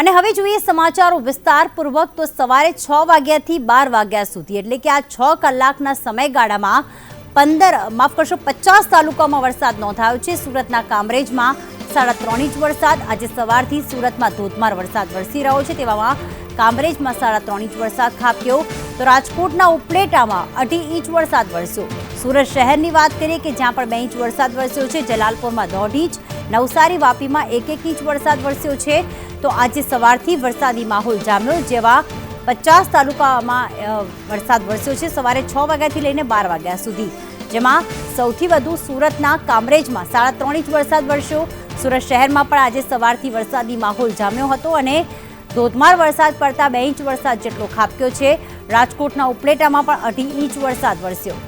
અને હવે જોઈએ સમાચારો વિસ્તારપૂર્વક. તો સવારે છ વાગ્યાથી બાર વાગ્યા સુધી, એટલે કે આ છ કલાકના સમયગાળામાં પંદર, માફ કરશો, પચાસ તાલુકામાં વરસાદ નોંધાયો છે. સુરતના કામરેજમાં સાડા ત્રણ ઇંચ વરસાદ. આજે સવારથી સુરતમાં ધોધમાર વરસાદ વરસી રહ્યો છે, તેવામાં કામરેજમાં સાડા ત્રણ ઇંચ વરસાદ ખાબક્યો. તો રાજકોટના ઉપલેટામાં અઢી ઇંચ વરસાદ વરસ્યો. સુરત શહેરની વાત કરીએ કે જ્યાં પણ બે ઇંચ વરસાદ વરસ્યો છે, જલાલપુરમાં દોઢ ઇંચ, નવસારી વાપીમાં એક એક ઇંચ વરસાદ વરસ્યો છે. તો આજે સવારથી વરસાદી માહોલ જામ્યો, જેવા પચાસ તાલુકામાં વરસાદ વરસ્યો છે. સવારે છ વાગ્યાથી લઈને બાર વાગ્યા સુધી. જેમાં સૌથી વધુ સુરતના કામરેજમાં સાડા ત્રણ ઇંચ વરસાદ વરસ્યો. સુરત શહેરમાં પણ આજે સવારથી વરસાદી માહોલ જામ્યો હતો અને ધોધમાર વરસાદ પડતા બે ઇંચ વરસાદ જેટલો ખાબક્યો છે. રાજકોટના ઉપલેટામાં પણ અઢી ઇંચ વરસાદ વરસ્યો.